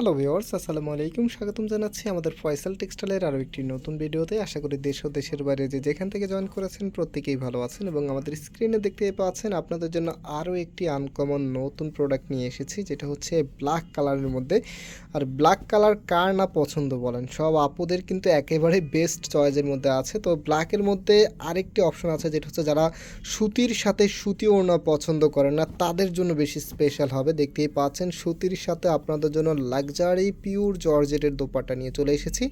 Hello viewers আসসালামু আলাইকুম। স্বাগতম জানাচ্ছি আমাদের ফয়সাল টেক্সটাইলের আরও একটি নতুন ভিডিওতে। আশা করি দেশ ও দেশের বাইরে যে যেখান থেকে জয়েন করেছেন প্রত্যেকেই ভালো আছেন এবং আমাদের স্ক্রিনে দেখতে পাচ্ছেন আপনাদের জন্য আরও একটি আনকমন নতুন প্রোডাক্ট নিয়ে এসেছি, যেটা হচ্ছে ব্ল্যাক কালারের মধ্যে। আর ব্ল্যাক কালার কার না পছন্দ বলেন? সব আপুদের কিন্তু একেবারে বেস্ট চয়েসের মধ্যে আছে। তো ব্ল্যাকের মধ্যে আরেকটি অপশন আছে, যেটা হচ্ছে যারা সুতির সাথে সুতি ওড়না পছন্দ করেন না, তাদের জন্য বেশি স্পেশাল হবে। দেখতেই পাচ্ছেন সুতির সাথে আপনাদের জন্য লাক্সারি পিওর জর্জেটের দোপাট্টা নিয়ে চলে এসেছি।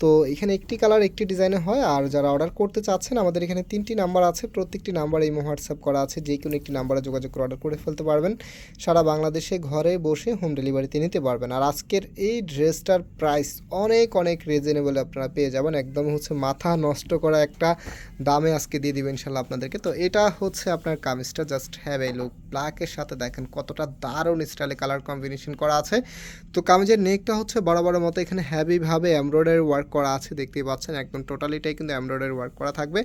তো এখানে একটি কালার, একটি ডিজাইনে হয়। আর যারা অর্ডার করতে চাচ্ছেন, আমাদের এখানে তিনটি নাম্বার আছে। প্রত্যেকটি নাম্বার এই হোয়াটসঅ্যাপ করা আছে। যে কোনো একটি নাম্বারে যোগাযোগ করে অর্ডার করে ফেলতে পারবেন। সারা বাংলাদেশে ঘরে বসে হোম ডেলিভারিতে নিতে পারবেন। আর আজকের এই ড্রেসটার প্রাইস অনেক অনেক রিজনেবল আপনারা পেয়ে যাবেন। একদম হচ্ছে মাথা নষ্ট করা একটা দামে আজকে দিয়ে দিবেন ইনশাল্লাহ আপনাদেরকে। তো এটা হচ্ছে আপনার কামিজটা। জাস্ট হ্যাভ এ লুক ব্ল্যাকের সাথে দেখেন কতটা দারুণ স্টাইলে কালার কম্বিনেশন করা আছে। তো কামিজের নেকটা হচ্ছে বড় মতো এখানে হ্যাভিভাবে এমব্রয়ডারি ওয়ার্ক করা আছে, দেখতেই পাচ্ছেন। একদম টোটালিটাই কিন্তু এমব্রয়ডারি ওয়ার্ক করা থাকবে।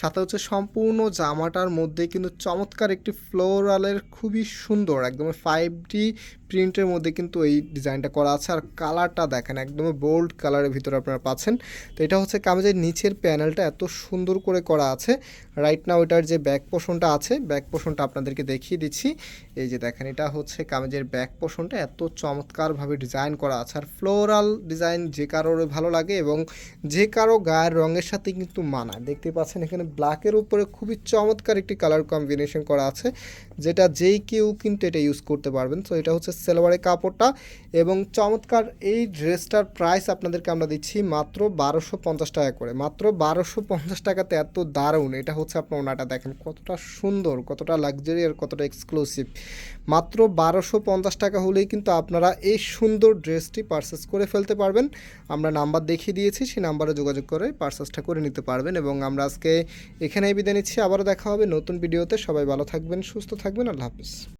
সাথে হচ্ছে সম্পূর্ণ জামাটার মধ্যে কিন্তু চমৎকার একটি ফ্লোরালের খুবই সুন্দর, একদম ফাইভ প্রিন্টের মধ্যে কিন্তু এই ডিজাইনটা করা আছে আর কালারটা দেখেন একদম বোল্ড কালারের ভিতরে আপনারা পাচ্ছেন। তো এটা হচ্ছে কামিজের নিচের প্যানেলটা এত সুন্দর করে করা আছে। রাইট নাও এটার যে ব্যাক পোষণটা আছে ব্যাক পোষণটা আপনাদেরকে দেখিয়ে দিচ্ছি। এই যে দেখেন, এটা হচ্ছে কামিজের ব্যাক পোষণটা এত চমৎকারভাবে ডিজাইন করা আছে। আর ফ্লোরাল ডিজাইন যে কারোর ভালো লাগে এবং যে কারও গায়ের রঙের সাথে কিন্তু মানায়। দেখতে পাচ্ছেন এখানে ব্ল্যাকের উপরে খুবই চমৎকার একটি কালার কম্বিনেশন করা আছে, যেটা যেই কেউ কিন্তু এটা ইউজ করতে পারবেন। তো এটা হচ্ছে সেলোয়ারের কাপড়টা এবং চমৎকার এই ড্রেসটার প্রাইস আপনাদেরকে আমরা দিচ্ছি মাত্র বারোশো পঞ্চাশ টাকা করে। মাত্র বারোশো পঞ্চাশ টাকাতে এত দারুণ। এটা হচ্ছে আপনার ওনাটা দেখেন কতটা সুন্দর, কতটা লাক্সারি আর কতটা এক্সক্লুসিভ মাত্র বারোশো পঞ্চাশ টাকা হলেই কিন্তু আপনারা এই সুন্দর ড্রেসটি পারচেস করে ফেলতে পারবেন। আমরা নাম্বার দেখিয়ে দিয়েছি, সেই নাম্বারে যোগাযোগ করে পারচেসটা করে নিতে পারবেন এবং আমরা আজকে এখানেই বিদায় নিচ্ছি। আবারও দেখা হবে নতুন ভিডিওতে সবাই ভালো থাকবেন, সুস্থ থাকবেন। আল্লাহ হাফিজ।